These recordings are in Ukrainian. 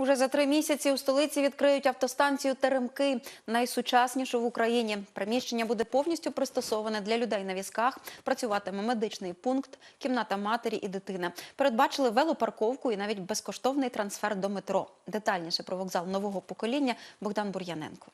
Уже за три місяці у столиці відкриють автостанцію Теремки, найсучаснішу в Україні. Приміщення буде повністю пристосоване для людей на візках. Працюватиме медичний пункт, кімната матері і дитини. Передбачили велопарковку і навіть безкоштовний трансфер до метро. Детальніше про вокзал нового покоління Богдан Бур'яненко.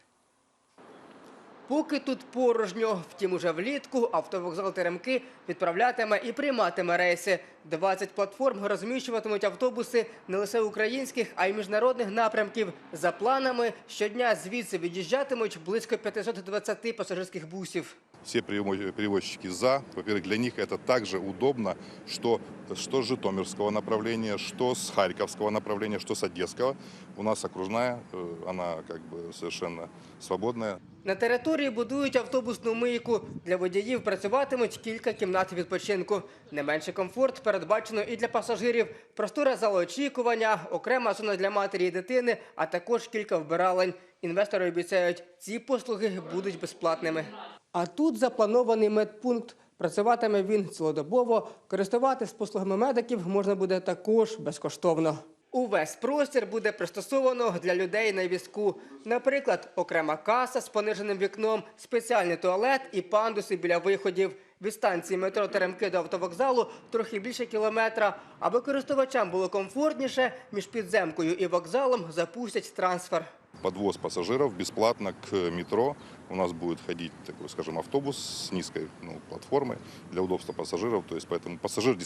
Поки тут порожньо, втім уже влітку автовокзал Теремки відправлятиме і прийматиме рейси. 20 платформ розміщуватимуть автобуси не лише українських, а й міжнародних напрямків. За планами, щодня звідси від'їжджатимуть близько 520 пасажирських бусів. Все перево- перевозчики за. Во-первых, для них это также удобно, что, что с Житомирского направления, что с Харьковского направления, что с Одесского. У нас окружная, э, она как бы совершенно свободная. На території будують автобусну мийку. Для водіїв працюватимуть кілька кімнат відпочинку. Не менший комфорт передбачено і для пасажирів. Простора зала очікування, окрема зона для матері і дитини, а також кілька вбиралень. Інвестори обіцяють, ці послуги будуть безплатними. А тут запланований медпункт. Працюватиме він цілодобово. Користуватись послугами медиків можна буде також безкоштовно. Увесь простір буде пристосовано для людей на візку. Наприклад, окрема каса з пониженим вікном, спеціальний туалет і пандуси біля виходів. Від станції метро Теремки до автовокзалу трохи більше кілометра. Аби користувачам було комфортніше, між підземкою і вокзалом запустять трансфер. Подвоз пассажиров бесплатно к метро. У нас будет ходить, такой, скажем, автобус с низкой ну, платформой для удобства пассажиров. То есть поэтому пассажир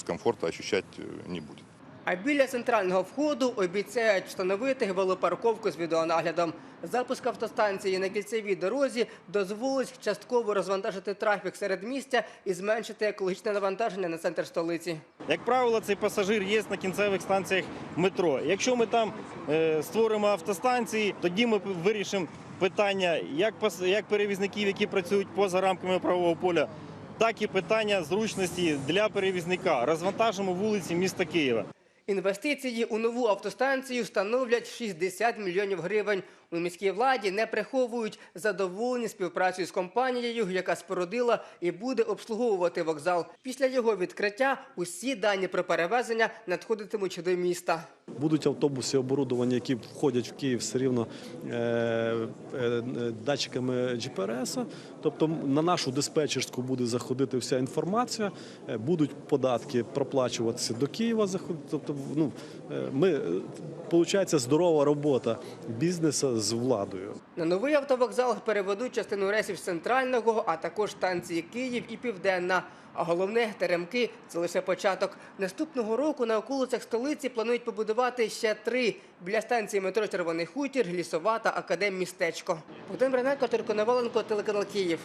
ощущать э, не будет. А біля центрального входу обіцяють встановити велопарковку з відеонаглядом. Запуск автостанції на кільцевій дорозі дозволить частково розвантажити трафік серед місця і зменшити екологічне навантаження на центр столиці. Як правило, цей пасажир є на кінцевих станціях метро. Якщо ми там е, створимо автостанції, тоді ми вирішимо питання як, як перевізників, які працюють поза рамками правового поля, так і питання зручності для перевізника. Розвантажимо вулиці міста Києва. Інвестиції у нову автостанцію становлять 60 мільйонів гривень. У міській владі не приховують задоволені співпрацею з компанією, яка спорудила і буде обслуговувати вокзал. Після його відкриття усі дані про перевезення надходитимуть до міста. Будуть автобуси оборудовані, які входять в Київ все рівно е, е, датчиками GPRS. Тобто на нашу диспетчерську буде заходити вся інформація, е, будуть податки проплачуватися до Києва. Тобто, ну, е, ми, виходить, здорова робота бізнесу з владою. На новий автовокзал переведуть частину рейсів з центрального, а також станції Київ і Південна. А головне, теремки це лише початок. Наступного року на околицях столиці планують побудувати ще три біля станції метро Червоний Хутір, Лісова та Академмістечко. Богдан Брененко, Турко Наваленко, телеканал Київ.